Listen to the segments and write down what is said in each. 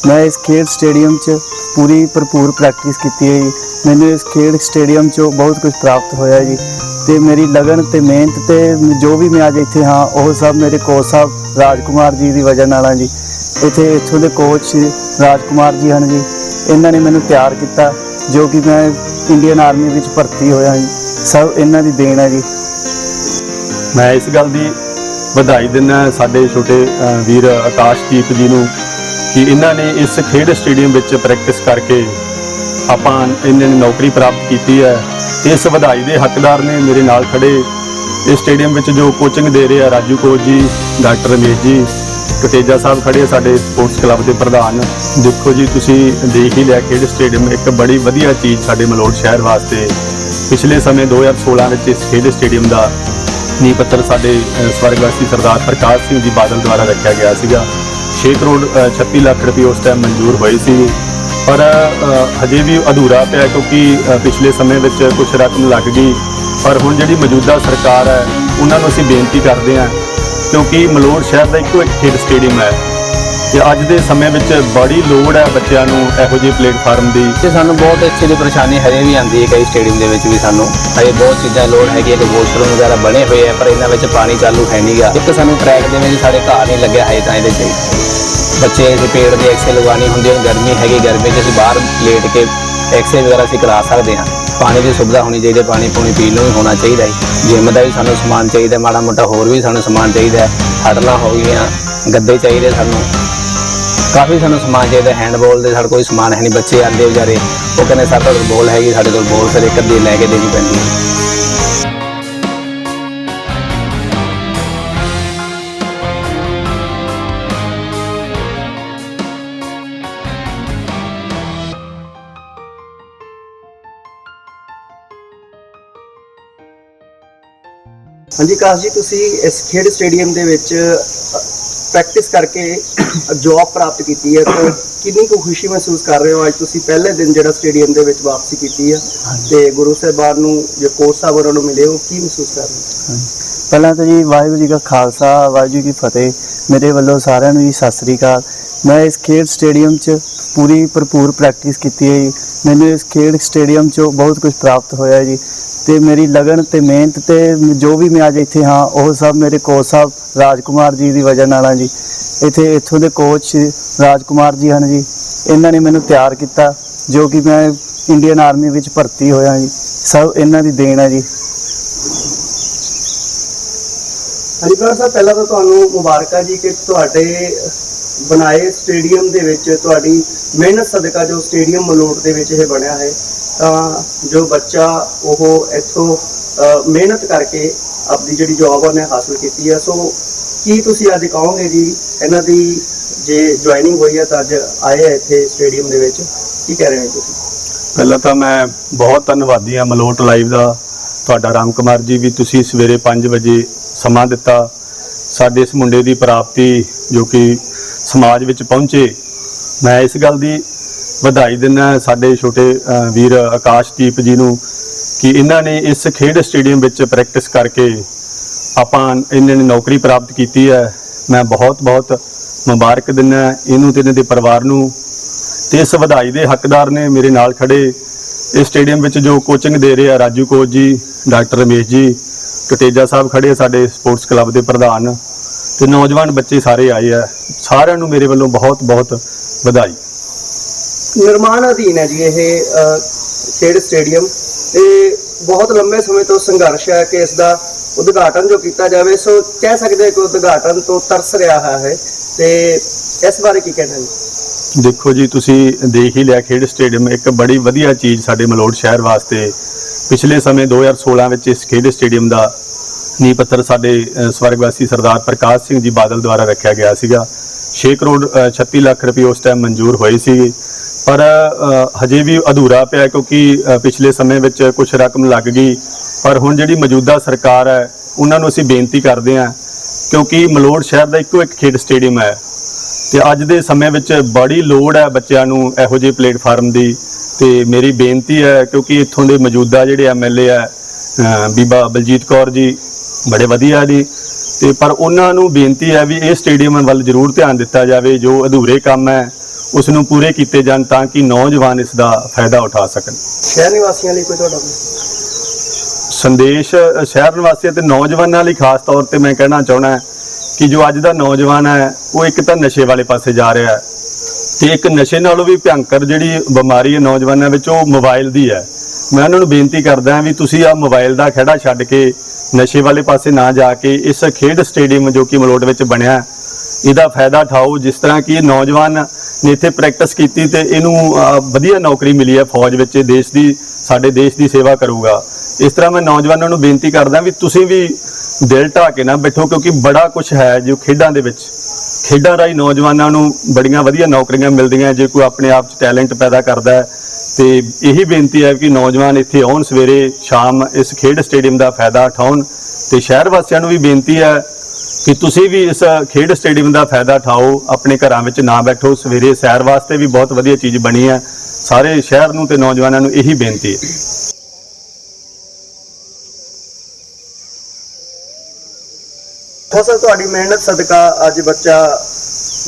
ਮੈਂ ਇਸ ਖੇਡ ਸਟੇਡੀਅਮ 'ਚ ਪੂਰੀ ਭਰਪੂਰ ਪ੍ਰੈਕਟਿਸ ਕੀਤੀ ਹੈ ਜੀ। ਮੈਨੂੰ ਇਸ ਖੇਡ ਸਟੇਡੀਅਮ 'ਚੋਂ ਬਹੁਤ ਕੁਝ ਪ੍ਰਾਪਤ ਹੋਇਆ ਜੀ। ਤੇ ਮੇਰੀ ਲਗਨ ਤੇ ਮਿਹਨਤ ਤੇ ਜੋ ਵੀ ਮੈਂ ਅੱਜ ਇੱਥੇ ਹਾਂ, ਉਹ ਸਭ ਮੇਰੇ ਕੋਚ ਸਾਹਿਬ ਰਾਜਕੁਮਾਰ ਜੀ ਦੀ ਵਜ੍ਹਾ ਨਾਲ ਆ ਜੀ। ਇੱਥੇ, ਇੱਥੋਂ ਦੇ ਕੋਚ ਰਾਜਕੁਮਾਰ ਜੀ ਹਨ ਜੀ। ਇਹਨਾਂ ਨੇ ਮੈਨੂੰ ਤਿਆਰ ਕੀਤਾ, ਜੋ ਕਿ ਮੈਂ ਇੰਡੀਅਨ ਆਰਮੀ ਵਿੱਚ ਭਰਤੀ ਹੋਇਆ ਜੀ। ਸਭ ਇਹਨਾਂ ਦੀ ਦੇਣ ਹੈ ਜੀ। ਮੈਂ ਇਸ ਗੱਲ ਦੀ ਵਧਾਈ ਦਿੰਦਾ ਸਾਡੇ ਛੋਟੇ ਵੀਰ ਆਕਾਸ਼ਦੀਪ ਜੀ ਨੂੰ। ਕਿ ਇਹਨਾਂ ਨੇ ਇਸ ਖੇਡ ਸਟੇਡੀਅਮ ਵਿੱਚ ਪ੍ਰੈਕਟਿਸ ਕਰਕੇ ਆਪਾਂ ਇਹਨਾਂ ਨੇ ਨੌਕਰੀ ਪ੍ਰਾਪਤ ਕੀਤੀ ਹੈ। ਇਸ ਵਧਾਈ ਦੇ ਹੱਕਦਾਰ ਨੇ ਮੇਰੇ ਨਾਲ ਖੜੇ ਇਸ ਸਟੇਡੀਅਮ ਵਿੱਚ ਜੋ ਕੋਚਿੰਗ ਦੇ ਰਹੇ ਆ ਰਾਜੂ ਕੋਚ ਜੀ ਡਾਕਟਰ ਰਮੇਸ਼ ਜੀ ਕਟੇਜਾ ਸਾਹਿਬ ਖੜੇ ਸਾਡੇ ਸਪੋਰਟਸ ਕਲੱਬ ਦੇ ਪ੍ਰਧਾਨ। ਦੇਖੋ ਜੀ ਤੁਸੀਂ ਦੇਖ ਹੀ ਲਿਆ ਖੇਡ ਸਟੇਡੀਅਮ ਇੱਕ ਬੜੀ ਵਧੀਆ ਚੀਜ਼ ਸਾਡੇ ਮਲੋਟ ਸ਼ਹਿਰ ਵਾਸਤੇ। ਪਿਛਲੇ ਸਮੇਂ 2016 ਵਿੱਚ ਇਸ ਖੇਡ ਸਟੇਡੀਅਮ ਦਾ ਨੀਂਹ ਪੱਥਰ ਸਾਡੇ ਅ, ਸਵਰਗਵਾਸੀ ਸਰਦਾਰ ਪ੍ਰਕਾਸ਼ ਸਿੰਘ ਜੀ ਬਾਦਲ ਦੁਆਰਾ ਰੱਖਿਆ ਗਿਆ ਸੀਗਾ। 6 ਕਰੋੜ ਅ, 36 ਲੱਖ ਰੁਪਏ ਉਸ ਟਾਈਮ ਮਨਜ਼ੂਰ ਹੋਏ ਸੀ ਪਰ ਹਜੇ ਵੀ ਅਧੂਰਾ ਪਿਆ ਕਿਉਂਕਿ ਪਿਛਲੇ ਸਮੇਂ ਵਿੱਚ ਕੁਝ ਰਕਮ ਲੱਗ ਗਈ। ਪਰ ਹੁਣ ਜਿਹੜੀ ਮੌਜੂਦਾ ਸਰਕਾਰ ਹੈ ਉਹਨਾਂ ਨੂੰ ਅਸੀਂ ਬੇਨਤੀ ਕਰਦੇ ਹਾਂ ਕਿਉਂਕਿ ਮਲੋੜ ਸ਼ਹਿਰ ਦਾ ਇੱਕੋ ਇੱਕ ਖੇਡ ਸਟੇਡੀਅਮ ਹੈ। ਤੇ ਅੱਜ ਦੇ ਸਮੇਂ ਵਿੱਚ ਬੜੀ ਲੋੜ ਹੈ ਬੱਚਿਆਂ ਨੂੰ ਇਹੋ ਜਿਹੇ ਪਲੇਟਫਾਰਮ ਦੀ। ਤੇ ਸਾਨੂੰ ਬਹੁਤ ਅੱਛੀ ਦੀ ਪਰੇਸ਼ਾਨੀ ਹਰੇ ਵੀ ਆਉਂਦੀ ਹੈ ਕਈ ਸਟੇਡੀਅਮ ਦੇ ਵਿੱਚ ਵੀ ਸਾਨੂੰ। ਹਜੇ ਬਹੁਤ ਚੀਜ਼ਾਂ ਲੋੜ ਹੈਗੀ ਹੈ ਕਿ ਵਾਸ਼ਰੂਮ ਵਗੈਰਾ ਬਣੇ ਹੋਏ ਆ, ਪਰ ਇਹਨਾਂ ਵਿੱਚ ਪਾਣੀ ਚਾਲੂ ਹੈ ਨਹੀਂਗਾ ਇੱਕ ਸਾਨੂੰ ਟਰੈਕ ਦੇ ਵਿੱਚ ਸਾਡੇ ਘਰ ਨਹੀਂ ਲੱਗਿਆ ਹੈ ਤਾਂ ਇਹਦੇ ਚਾਹੀਦਾ ਬੱਚੇ ਦੇ ਪੇੜ ਦੇ ਐਕਸੇ ਲਗਵਾਉਣੀ ਹੁੰਦੀ ਹੈ ਗਰਮੀ ਹੈਗੀ ਗਰਮੀ 'ਚ ਅਸੀਂ ਬਾਹਰ ਲੇਟ ਕੇ ਐਕਸੇ ਵਗੈਰਾ ਅਸੀਂ ਕਰਾ ਸਕਦੇ ਹਾਂ। ਪਾਣੀ ਦੀ ਸੁਵਿਧਾ ਹੋਣੀ ਚਾਹੀਦੀ ਹੈ, ਪਾਣੀ ਪੂਣੀ ਪੀਣ ਨੂੰ ਵੀ ਹੋਣਾ ਚਾਹੀਦਾ ਹੈ। ਜਿਮ ਦਾ ਵੀ ਸਾਨੂੰ ਸਮਾਨ ਚਾਹੀਦਾ, ਮਾੜਾ ਮੋਟਾ ਹੋਰ ਵੀ ਸਾਨੂੰ ਸਮਾਨ ਚਾਹੀਦਾ ਹੈ। ਹਟਲਾਂ ਹੋ ਗਈਆਂ, ਗੱਦੇ ਚਾਹੀਦੇ ਸਾਨੂੰ। ਕਾਫੀ ਸਾਨੂੰ ਸਮਾਨ ਚਾਹੀਦਾ ਹੈਂਡਬਾਲ ਦੇ ਸਾਡੇ ਕੋਈ ਸਮਾਨ ਹੈ ਨਹੀਂ, ਬੱਚੇ ਆਂਦੇ ਵਿਚਾਰੇ। ਉਹ ਕਹਿੰਦੇ ਸਾਡੇ ਕੋਲ ਬੋਲ ਹੈਗੀ, ਸਾਡੇ ਕੋਲ ਬੋਲ ਫਿਰ ਇੱਕ ਅੱਧੀ ਲੈ ਕੇ ਦੇਣੀ ਪੈਂਦੀ ਹੈ। ਹਾਂਜੀ, ਕਾਸ਼ ਜੀ, ਤੁਸੀਂ ਇਸ ਖੇਡ ਸਟੇਡੀਅਮ ਦੇ ਵਿੱਚ ਪ੍ਰੈਕਟਿਸ ਕਰਕੇ ਜੌਬ ਪ੍ਰਾਪਤ ਕੀਤੀ ਹੈ ਤਾਂ ਕਿੰਨੀ ਕੁ ਖੁਸ਼ੀ ਮਹਿਸੂਸ ਕਰ ਰਹੇ ਹੋ? ਅੱਜ ਤੁਸੀਂ ਪਹਿਲੇ ਦਿਨ ਜਿਹੜਾ ਸਟੇਡੀਅਮ ਦੇ ਵਿੱਚ ਵਾਪਸੀ ਕੀਤੀ ਹੈ ਤੇ ਗੁਰੂ ਸਾਹਿਬਾਨ ਨੂੰ ਜੋ ਕੋਚ ਸਾਹਿਬ ਉਹਨਾਂ ਨੂੰ ਮਿਲੇ ਹੋ ਕੀ ਮਹਿਸੂਸ ਕਰ ਰਹੇ ਹੋ? ਪਹਿਲਾਂ ਤਾਂ ਜੀ ਵਾਹਿਗੁਰੂ ਜੀ ਕਾ ਖਾਲਸਾ ਵਾਹਿਗੁਰੂ ਜੀ ਕੀ ਫਤਿਹ। ਮੇਰੇ ਵੱਲੋਂ ਸਾਰਿਆਂ ਨੂੰ ਜੀ ਸਤਿ ਸ੍ਰੀ ਅਕਾਲ। ਮੈਂ ਇਸ ਖੇਡ ਸਟੇਡੀਅਮ 'ਚ ਪੂਰੀ ਭਰਪੂਰ ਪ੍ਰੈਕਟਿਸ ਕੀਤੀ ਹੈ ਜੀ। ਮੈਨੂੰ ਇਸ ਖੇਡ ਸਟੇਡੀਅਮ 'ਚੋਂ ਬਹੁਤ ਕੁਝ ਪ੍ਰਾਪਤ ਹੋਇਆ ਜੀ। ਤੇ ਮੇਰੀ ਲਗਨ ਤੇ ਮਿਹਨਤ ਤੇ ਜੋ ਵੀ ਮੈਂ ਅੱਜ ਇੱਥੇ ਹਾਂ, ਉਹ ਸਭ ਮੇਰੇ ਕੋਚ ਸਾਹਿਬ ਰਾਜਕੁਮਾਰ ਜੀ ਦੀ ਵਜ੍ਹਾ ਨਾਲ ਆ ਜੀ। ਇੱਥੇ, ਇੱਥੋਂ ਦੇ ਕੋਚ ਰਾਜਕੁਮਾਰ ਜੀ ਹਨ ਜੀ। ਇਹਨਾਂ ਨੇ ਮੈਨੂੰ ਤਿਆਰ ਕੀਤਾ, ਜੋ ਕਿ ਮੈਂ ਇੰਡੀਅਨ ਆਰਮੀ ਵਿੱਚ ਭਰਤੀ ਹੋਇਆ ਜੀ। ਸਭ ਇਹਨਾਂ ਦੀ ਦੇਣ ਹੈ ਜੀ। ਹਾਂਜੀ ਪ੍ਰਾਰ ਸਾਹਿਬ, ਪਹਿਲਾਂ ਤਾਂ ਤੁਹਾਨੂੰ ਮੁਬਾਰਕਾਂ ਜੀ ਕਿ ਤੁਹਾਡੇ ਬਣਾਏ ਸਟੇਡੀਅਮ ਦੇ ਵਿੱਚ ਤੁਹਾਡੀ ਮਿਹਨਤ ਸਦਕਾ ਜੋ ਸਟੇਡੀਅਮ ਮਲੋਟ ਦੇ ਵਿੱਚ ਇਹ ਬਣਿਆ ਹੈ। ਤਾਂ ਜੋ ਬੱਚਾ ਉਹ ਇੱਥੋਂ ਮਿਹਨਤ ਕਰਕੇ ਆਪਣੀ ਜਿਹੜੀ ਜੌਬ ਉਹਨੇ ਹਾਸਲ ਕੀਤੀ ਹੈ ਸੋ ਕੀ ਤੁਸੀਂ ਅੱਜ ਕਹੋਗੇ ਜੀ, ਇਹਨਾਂ ਦੀ ਜੇ ਜੁਆਇਨਿੰਗ ਹੋਈ ਹੈ ਤਾਂ ਅੱਜ ਆਏ ਹੈ ਇੱਥੇ ਸਟੇਡੀਅਮ ਦੇ ਵਿੱਚ, ਕੀ ਕਹਿ ਰਹੇ ਹੋ ਤੁਸੀਂ? ਪਹਿਲਾਂ ਤਾਂ ਮੈਂ ਬਹੁਤ ਧੰਨਵਾਦੀ ਹਾਂ ਮਲੋਟ ਲਾਈਵ ਦਾ। ਤੁਹਾਡਾ ਰਾਮ ਕੁਮਾਰ ਜੀ ਵੀ ਤੁਸੀਂ ਸਵੇਰੇ 5 ਵਜੇ ਸਮਾਂ ਦਿੱਤਾ। ਸਾਡੇ ਇਸ ਮੁੰਡੇ ਦੀ ਪ੍ਰਾਪਤੀ ਜੋ ਕਿ ਸਮਾਜ ਵਿੱਚ ਪਹੁੰਚੇ। ਮੈਂ ਇਸ ਗੱਲ ਦੀ ਵਧਾਈ ਦਿੰਦਾ ਸਾਡੇ ਛੋਟੇ ਵੀਰ ਆਕਾਸ਼ਦੀਪ ਜੀ ਨੂੰ ਕਿ ਇਹਨਾਂ ਨੇ ਇਸ ਖੇਡ ਸਟੇਡੀਅਮ ਵਿੱਚ ਪ੍ਰੈਕਟਿਸ ਕਰਕੇ ਆਪਾਂ ਇਹਨਾਂ ਨੇ ਨੌਕਰੀ ਪ੍ਰਾਪਤ ਕੀਤੀ ਹੈ। ਮੈਂ ਬਹੁਤ ਬਹੁਤ ਮੁਬਾਰਕ ਦਿੰਦਾ ਇਹਨੂੰ ਤੇ ਇਹਨਾਂ ਦੇ ਪਰਿਵਾਰ ਨੂੰ ਤੇ ਇਸ ਵਧਾਈ ਦੇ ਹੱਕਦਾਰ ਨੇ ਮੇਰੇ ਨਾਲ ਖੜੇ ਇਸ ਸਟੇਡੀਅਮ ਵਿੱਚ ਜੋ ਕੋਚਿੰਗ ਦੇ ਰਹੇ ਆ ਰਾਜੂ ਕੋਚ ਜੀ, ਡਾਕਟਰ ਰਮੇਸ਼ ਜੀ, ਕਟੇਜਾ ਸਾਹਿਬ ਖੜੇ ਸਾਡੇ ਸਪੋਰਟਸ ਕਲੱਬ ਦੇ ਪ੍ਰਧਾਨ ਤੇ ਨੌਜਵਾਨ ਬੱਚੇ ਸਾਰੇ ਆਏ ਆ। ਸਾਰਿਆਂ ਨੂੰ ਮੇਰੇ ਵੱਲੋਂ ਬਹੁਤ ਬਹੁਤ ਵਧਾਈ। ਨਿਰਮਾਣ ਅਧੀਨ ਹੈ ਜੀ ਇਹ ਖੇਡ ਸਟੇਡੀਅਮ। ਤੇ ਬਹੁਤ ਲੰਬੇ ਸਮੇਂ ਤੋਂ ਸੰਘਰਸ਼ ਹੈ ਕਿ ਇਸ ਦਾ ਉਦਘਾਟਨ ਜੋ ਕੀਤਾ ਜਾਵੇ ਸੋ ਕਹਿ ਸਕਦੇ ਹਾਂ ਕਿ ਉਦਘਾਟਨ ਤੋਂ ਤਰਸ ਰਿਹਾ ਹੈ ਤੇ ਇਸ ਬਾਰੇ ਕੀ ਕਹਿਣਾ ਜੀ? ਦੇਖੋ ਜੀ ਤੁਸੀਂ ਦੇਖ ਹੀ ਲਿਆ ਖੇਡ ਸਟੇਡੀਅਮ ਇੱਕ ਬੜੀ ਵਧੀਆ ਚੀਜ਼ ਸਾਡੇ ਮਲੋਟ ਸ਼ਹਿਰ ਵਾਸਤੇ। ਪਿਛਲੇ ਸਮੇਂ 2016 ਵਿੱਚ ਇਸ ਖੇਡ ਸਟੇਡੀਅਮ ਦਾ ਨੀਂਹ ਪੱਥਰ ਸਾਡੇ ਸਵਰਗਵਾਸੀ ਸਰਦਾਰ ਪ੍ਰਕਾਸ਼ ਸਿੰਘ ਜੀ ਬਾਦਲ ਦੁਆਰਾ ਰੱਖਿਆ ਗਿਆ ਸੀਗਾ। 6 ਕਰੋੜ ਅ, 36 ਲੱਖ ਰੁਪਏ ਉਸ ਟਾਈਮ ਮਨਜ਼ੂਰ ਹੋਏ ਸੀ ਪਰ ਹਜੇ ਵੀ ਅਧੂਰਾ ਪਿਆ ਕਿਉਂਕਿ ਪਿਛਲੇ ਸਮੇਂ ਵਿੱਚ ਕੁਝ ਰਕਮ ਲੱਗ ਗਈ। ਪਰ ਹੁਣ ਜਿਹੜੀ ਮੌਜੂਦਾ ਸਰਕਾਰ ਹੈ, ਉਹਨਾਂ ਨੂੰ ਅਸੀਂ ਬੇਨਤੀ ਕਰਦੇ ਹਾਂ ਕਿਉਂਕਿ ਮਲੋਟ ਸ਼ਹਿਰ ਦਾ ਇੱਕੋ ਇੱਕ ਖੇਡ ਸਟੇਡੀਅਮ ਹੈ ਤੇ ਅੱਜ ਦੇ ਸਮੇਂ ਵਿੱਚ ਬੜੀ ਲੋੜ ਹੈ ਬੱਚਿਆਂ ਨੂੰ ਇਹੋ ਜਿਹੇ ਪਲੇਟਫਾਰਮ ਦੀ ਤੇ ਮੇਰੀ ਬੇਨਤੀ ਹੈ ਕਿਉਂਕਿ ਇੱਥੋਂ ਦੇ ਮੌਜੂਦਾ ਜਿਹੜੇ ਐਮਐਲਏ ਆ ਅਹ ਬੀਬਾ ਬਲਜੀਤ ਕੌਰ ਜੀ, ਬੜੇ ਵਧੀਆ ਜੀ। ਤੇ ਪਰ ਉਹਨਾਂ ਨੂੰ ਬੇਨਤੀ ਹੈ ਵੀ ਇਹ ਸਟੇਡੀਅਮ ਵੱਲ ਜ਼ਰੂਰ ਧਿਆਨ ਦਿੱਤਾ ਜਾਵੇ, ਜੋ ਅਧੂਰੇ ਕੰਮ ਹੈ। ਉਸ ਨੂੰ ਪੂਰੇ ਕੀਤੇ ਜਾਣ ਤਾਂ ਕਿ ਨੌਜਵਾਨ ਇਸ ਦਾ ਫਾਇਦਾ ਉਠਾ ਸਕਣ। ਸ਼ਹਿਰ ਨਿਵਾਸੀਆਂ ਲਈ ਕੋਈ ਤੁਹਾਡਾ ਸੰਦੇਸ਼ ਸ਼ਹਿਰ ਨਿਵਾਸੀਆਂ ਤੇ ਨੌਜਵਾਨਾਂ ਲਈ ਖਾਸ ਤੌਰ ਤੇ ਮੈਂ ਕਹਿਣਾ ਚਾਹਣਾ ਕਿ ਜੋ ਅੱਜ ਦਾ ਨੌਜਵਾਨ ਹੈ ਉਹ ਇੱਕ ਤਾਂ ਨਸ਼ੇ ਵਾਲੇ ਪਾਸੇ ਜਾ ਰਿਹਾ ਹੈ ਤੇ ਇੱਕ ਨਸ਼ੇ ਨਾਲੋਂ ਵੀ ਭਿਅੰਕਰ ਜਿਹੜੀ ਬਿਮਾਰੀ ਹੈ ਨੌਜਵਾਨਾਂ ਵਿੱਚ ਉਹ ਮੋਬਾਈਲ ਦੀ ਹੈ। ਮੈਂ ਉਹਨਾਂ ਨੂੰ ਬੇਨਤੀ ਕਰਦਾ ਹਾਂ ਵੀ ਤੁਸੀਂ ਆ ਮੋਬਾਈਲ ਦਾ ਖਹਿੜਾ ਛੱਡ ਕੇ ਨਸ਼ੇ ਵਾਲੇ ਪਾਸੇ ਨਾ ਜਾ ਕੇ ਇਸ ਖੇਡ ਸਟੇਡੀਅਮ ਜੋ ਕਿ ਮਲੋਟ ਵਿੱਚ ਬਣਿਆ ਇਹਦਾ ਫਾਇਦਾ ਉਠਾਓ ਜਿਸ ਤਰ੍ਹਾਂ ਕਿ ਇਹ ਨੌਜਵਾਨ ਨੇ ਇੱਥੇ ਪ੍ਰੈਕਟਿਸ ਕੀਤੀ ਤੇ ਇਹਨੂੰ ਵਧੀਆ ਨੌਕਰੀ ਮਿਲੀ ਹੈ ਫੌਜ ਵਿੱਚ ਦੇਸ਼ ਦੀ, ਸਾਡੇ ਦੇਸ਼ ਦੀ ਸੇਵਾ ਕਰੂਗਾ। ਇਸ ਤਰ੍ਹਾਂ ਮੈਂ ਨੌਜਵਾਨਾਂ ਨੂੰ ਬੇਨਤੀ ਕਰਦਾ ਵੀ ਤੁਸੀਂ ਵੀ ਦਿਲ ਢਾ ਕੇ ਨਾ ਬੈਠੋ, ਕਿਉਂਕਿ ਬੜਾ ਕੁਝ ਹੈ ਜੋ ਖੇਡਾਂ ਦੇ ਵਿੱਚ। ਖੇਡਾਂ ਰਾਹੀਂ ਨੌਜਵਾਨਾਂ ਨੂੰ ਬੜੀਆਂ ਵਧੀਆ ਨੌਕਰੀਆਂ ਮਿਲਦੀਆਂ, ਜੇ ਕੋਈ ਆਪਣੇ ਆਪ 'ਚ ਟੈਲੈਂਟ ਪੈਦਾ ਕਰਦਾ ਹੈ। ਤੇ ਇਹੀ ਬੇਨਤੀ ਹੈ ਕਿ ਨੌਜਵਾਨ ਇੱਥੇ ਆਉਣ ਸਵੇਰੇ, ਸ਼ਾਮ ਇਸ ਖੇਡ ਸਟੇਡੀਅਮ ਦਾ ਫਾਇਦਾ ਉਠਾਉਣ। ਤੇ ਸ਼ਹਿਰ ਵਾਸੀਆਂ ਨੂੰ ਵੀ ਬੇਨਤੀ ਹੈ ਕਿ ਤੁਸੀਂ ਵੀ ਇਸ ਖੇਡ ਸਟੇਡੀਅਮ ਦਾ ਫਾਇਦਾ ਉਠਾਓ ਆਪਣੇ ਘਰਾਂ ਵਿੱਚ ਨਾ ਬੈਠੋ ਸਵੇਰੇ ਸੈਰ ਵਾਸਤੇ ਵੀ ਬਹੁਤ ਵਧੀਆ ਚੀਜ਼ ਬਣੀ ਹੈ। ਸਾਰੇ ਸ਼ਹਿਰ ਨੂੰ ਤੇ ਨੌਜਵਾਨਾਂ ਨੂੰ ਇਹੀ ਬੇਨਤੀ ਹੈ। ਫਸਲ ਤੁਹਾਡੀ ਮਿਹਨਤ ਸਦਕਾ ਅੱਜ ਬੱਚਾ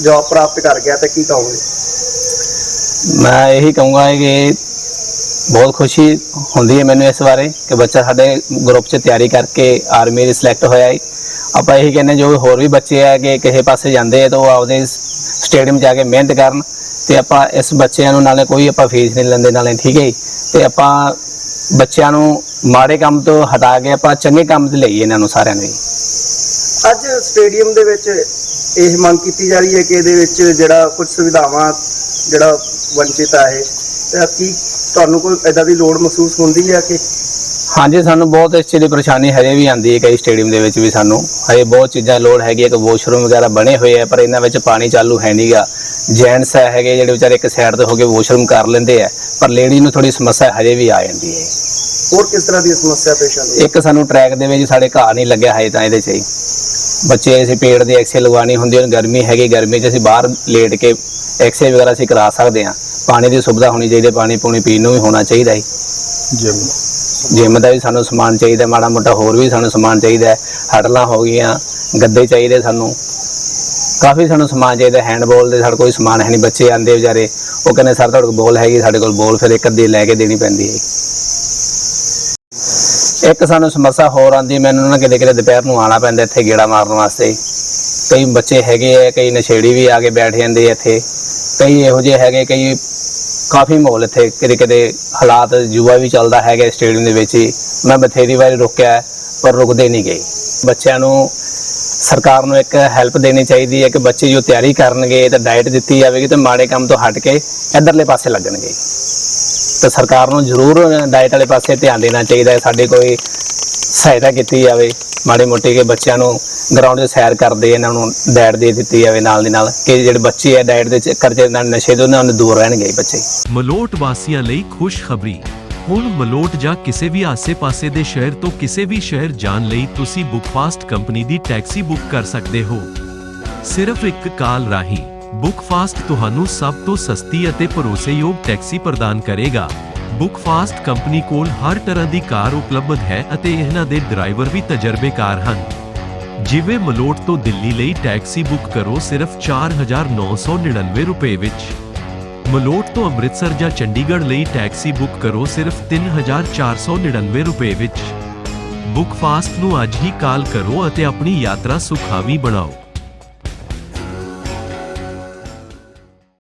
ਜੌਬ ਪ੍ਰਾਪਤ ਕਰ ਗਿਆ ਤੇ ਕੀ ਕਹੋਗੇ? ਮੈਂ ਇਹੀ ਕਹੂੰਗਾ ਕਿ ਬਹੁਤ ਖੁਸ਼ੀ ਹੁੰਦੀ ਹੈ ਮੈਨੂੰ ਇਸ ਬਾਰੇ ਕਿ ਬੱਚਾ ਸਾਡੇ ਗਰੁੱਪ 'ਚ ਤਿਆਰੀ ਕਰਕੇ ਆਰਮੀ ਦੇ ਸਿਲੈਕਟ ਹੋਇਆ ਹੈ। ਆਪਾਂ ਇਹੀ ਕਹਿੰਦੇ ਜੋ ਹੋਰ ਵੀ ਬੱਚੇ ਆ ਕਿ ਕਿਸੇ ਪਾਸੇ ਜਾਂਦੇ ਆ ਤਾਂ ਉਹ ਆਪਦੇ ਸਟੇਡੀਅਮ ਜਾ ਕੇ ਮਿਹਨਤ ਕਰਨ ਤੇ ਆਪਾਂ ਇਸ ਬੱਚਿਆਂ ਨੂੰ ਨਾਲੇ ਕੋਈ ਆਪਾਂ ਫੀਸ ਨਹੀਂ ਲੈਂਦੇ, ਨਾਲੇ ਠੀਕ ਹੈ ਜੀ। ਤੇ ਆਪਾਂ ਬੱਚਿਆਂ ਨੂੰ ਮਾੜੇ ਕੰਮ ਤੋਂ ਹਟਾ ਕੇ ਆਪਾਂ ਚੰਗੇ ਕੰਮ ਤੇ ਲਈਏ ਇਹਨਾਂ ਨੂੰ ਸਾਰਿਆਂ ਨੂੰ ਅੱਜ ਸਟੇਡੀਅਮ ਦੇ ਵਿੱਚ ਇਹ ਮੰਗ ਕੀਤੀ ਜਾ ਰਹੀ ਹੈ ਕਿ ਇਹਦੇ ਵਿੱਚ ਜਿਹੜਾ ਕੁਝ ਸੁਵਿਧਾਵਾਂ, ਜਿਹੜਾ ਵੰਚਿਤ ਆ ਇਹ, ਤੇ ਕੀ ਤੁਹਾਨੂੰ ਕੋਈ ਇਦਾਂ ਦੀ ਲੋੜ ਮਹਿਸੂਸ ਹੁੰਦੀ ਹੈ ਕਿ ਹਾਂਜੀ ਸਾਨੂੰ ਬਹੁਤ ਇਸ ਚੀਜ਼ ਦੀ ਪਰੇਸ਼ਾਨੀ ਹਜੇ ਵੀ ਆਉਂਦੀ ਹੈ ਕਈ ਸਟੇਡੀਅਮ ਦੇ ਵਿੱਚ ਵੀ ਸਾਨੂੰ। ਹਜੇ ਬਹੁਤ ਚੀਜ਼ਾਂ ਲੋੜ ਹੈਗੀ ਹੈ ਕਿ ਵਾਸ਼ਰੂਮ ਵਗੈਰਾ ਬਣੇ ਹੋਏ ਆ ਪਰ ਇਹਨਾਂ ਵਿੱਚ ਪਾਣੀ ਚਾਲੂ ਹੈ ਨਹੀਂਗਾ ਜੈਂਟਸ ਹੈਗੇ ਜਿਹੜੇ ਵਿਚਾਰੇ ਇੱਕ ਸਾਈਡ ਤੇ ਹੋ ਕੇ ਵਾਸ਼ਰੂਮ ਕਰ ਲੈਂਦੇ ਆ ਪਰ ਲੇਡੀ ਨੂੰ ਥੋੜੀ ਸਮੱਸਿਆ ਹਜੇ ਵੀ ਆ ਜਾਂਦੀ ਹੈ। ਹੋਰ ਕਿਸ ਤਰ੍ਹਾਂ ਦੀ ਸਮੱਸਿਆ ਪੇਸ਼ ਆਉਂਦੀ ਹੈ? ਇੱਕ ਸਾਨੂੰ ਟਰੈਕ ਦੇ ਵਿੱਚ ਸਾਡੇ ਘਾਹ ਨਹੀਂ ਲੱਗਿਆ ਹਜੇ ਤਾਂ ਇਹਦੇ 'ਚ ਹੀ। ਬੱਚੇ ਅਸੀਂ ਪੇੜ ਦੀ ਐਕਸੇ ਲਗਵਾਉਣੀ ਹੁੰਦੀ ਹੈ ਗਰਮੀ ਹੈਗੀ ਗਰਮੀ 'ਚ ਅਸੀਂ ਬਾਹਰ ਲੇਟ ਕੇ ਐਕਸੇ ਵਗੈਰਾ ਅਸੀਂ ਕਰਾ ਸਕਦੇ ਹਾਂ। ਪਾਣੀ ਦੀ ਸੁਵਿਧਾ ਹੋਣੀ ਚਾਹੀਦੀ ਹੈ ਪਾਣੀ ਪੂਣੀ ਪੀਣ ਨੂੰ ਵੀ ਹੋਣਾ ਚਾਹੀਦਾ ਹੈ। ਜਿਮ ਜਿਮ ਦਾ ਵੀ ਸਾਨੂੰ ਸਮਾਨ ਚਾਹੀਦਾ, ਮਾੜਾ ਮੋਟਾ ਹੋਰ ਵੀ ਸਾਨੂੰ ਸਮਾਨ ਚਾਹੀਦਾ ਹਟਲਾਂ ਹੋ ਗਈਆਂ, ਗੱਦੇ ਚਾਹੀਦੇ ਸਾਨੂੰ। ਕਾਫੀ ਸਾਨੂੰ ਸਮਾਨ ਚਾਹੀਦਾ ਹੈਂਡਬਾਲ ਦੇ ਸਾਡੇ ਕੋਈ ਸਮਾਨ ਹੈ ਨਹੀਂ। ਬੱਚੇ ਆਂਦੇ ਵਿਚਾਰੇ, ਉਹ ਕਹਿੰਦੇ, ਸਰ, ਤੁਹਾਡੇ ਕੋਲ ਬੋਲ ਹੈਗੀ, ਸਾਡੇ ਕੋਲ ਬੋਲ ਫਿਰ ਇੱਕ ਅੱਧੀ ਲੈ ਕੇ ਦੇਣੀ ਪੈਂਦੀ ਹੈ। ਇੱਕ ਸਾਨੂੰ ਸਮੱਸਿਆ ਹੋਰ ਆਂਦੀ ਮੈਨੂੰ ਨਾ ਕਿਤੇ ਕਿਤੇ ਦੁਪਹਿਰ ਨੂੰ ਆਣਾ ਪੈਂਦਾ ਇੱਥੇ ਗੇੜਾ ਮਾਰਨ ਵਾਸਤੇ। ਕਈ ਬੱਚੇ ਹੈਗੇ ਆ, ਕਈ ਨਸ਼ੇੜੀ ਵੀ ਆ ਕੇ ਬੈਠ ਜਾਂਦੇ ਇੱਥੇ। ਕਈ ਇਹੋ ਜਿਹੇ ਹੈਗੇ, ਕਈ ਕਾਫੀ ਮਾਹੌਲ ਇੱਥੇ, ਕਿਤੇ ਕਿਤੇ ਹਾਲਾਤ ਜੂਆ ਵੀ ਚੱਲਦਾ ਹੈਗਾ ਸਟੇਡੀਅਮ ਦੇ ਵਿੱਚ ਹੀ। ਮੈਂ ਬਥੇਰੀ ਵਾਰੀ ਰੁਕਿਆ, ਪਰ ਰੁਕਦੇ ਨਹੀਂ ਗਏ। ਬੱਚਿਆਂ ਨੂੰ, ਸਰਕਾਰ ਨੂੰ ਇੱਕ ਹੈਲਪ ਦੇਣੀ ਚਾਹੀਦੀ ਹੈ ਕਿ ਬੱਚੇ ਜੋ ਤਿਆਰੀ ਕਰਨਗੇ, ਤਾਂ ਡਾਈਟ ਦਿੱਤੀ ਜਾਵੇਗੀ, ਤੇ ਮਾੜੇ ਕੰਮ ਤੋਂ ਹਟ ਕੇ ਇਧਰਲੇ ਪਾਸੇ ਲੱਗਣਗੇ। ਤਾਂ ਸਰਕਾਰ ਨੂੰ ਜ਼ਰੂਰ ਡਾਈਟ ਵਾਲੇ ਪਾਸੇ ਧਿਆਨ ਦੇਣਾ ਚਾਹੀਦਾ ਹੈ। ਸਾਡੇ ਕੋਈ ਸਹਾਇਤਾ ਕੀਤੀ ਜਾਵੇ, ਮਾੜੇ ਮੋਟੇ ਕੇ ਬੱਚਿਆਂ ਨੂੰ ਗਰਾਊਂਡ 'ਤੇ ਸੈਰ ਕਰਦੇ, ਇਹਨਾਂ ਨੂੰ ਡਾਈਟ ਦੇ ਦਿੱਤੀ ਜਾਵੇ ਨਾਲ ਦੀ ਨਾਲ, ਕਿ ਜਿਹੜੇ ਬੱਚੇ ਆ ਡਾਈਟ ਦੇ ਚੱਕਰ ਨਾਲ ਨਸ਼ੇ ਤੋਂ ਉਹਨਾਂ ਨੂੰ ਦੂਰ ਰਹਿਣਗੇ ਬੱਚੇ। ਮਲੋਟ ਵਾਸੀਆਂ ਲਈ ਖੁਸ਼ਖਬਰੀ। ਹੁਣ ਮਲੋਟ ਜਾਂ ਕਿਸੇ ਵੀ ਆਸੇ-ਪਾਸੇ ਦੇ ਸ਼ਹਿਰ ਤੋਂ ਕਿਸੇ ਵੀ ਸ਼ਹਿਰ ਜਾਣ ਲਈ ਤੁਸੀਂ ਬੁੱਕਫਾਸਟ ਕੰਪਨੀ ਦੀ ਟੈਕਸੀ ਬੁੱਕ ਕਰ ਸਕਦੇ ਹੋ। ਸਿਰਫ ਇੱਕ ਕਾਲ ਰਾਹੀਂ ਬੁੱਕਫਾਸਟ ਤੁਹਾਨੂੰ ਸਭ ਤੋਂ ਸਸਤੀ ਅਤੇ ਭਰੋਸੇਯੋਗ ਟੈਕਸੀ ਪ੍ਰਦਾਨ ਕਰੇਗਾ। ਬੁੱਕ ਫਾਸਟ ਕੰਪਨੀ ਕੋਲ ਹਰ ਤਰ੍ਹਾਂ ਦੀ ਕਾਰ ਉਪਲਬਧ ਹੈ ਅਤੇ ਇਹਨਾਂ ਦੇ ਡਰਾਈਵਰ ਵੀ ਤਜਰਬੇਕਾਰ ਹਨ। ਜਿਵੇਂ ਮਲੋਟ ਤੋਂ ਦਿੱਲੀ ਲਈ ਟੈਕਸੀ ਬੁੱਕ ਕਰੋ ਸਿਰਫ 4999 ਰੁਪਏ ਵਿੱਚ। ਮਲੋਟ ਤੋਂ ਅੰਮ੍ਰਿਤਸਰ ਜਾਂ ਚੰਡੀਗੜ੍ਹ ਲਈ ਟੈਕਸੀ ਬੁੱਕ ਕਰੋ ਸਿਰਫ 3499 ਰੁਪਏ ਵਿੱਚ। ਬੁੱਕ ਫਾਸਟ ਨੂੰ ਅੱਜ ਹੀ ਕਾਲ ਕਰੋ ਅਤੇ ਆਪਣੀ ਯਾਤਰਾ ਸੁਖਾਵੀ ਬਣਾਓ।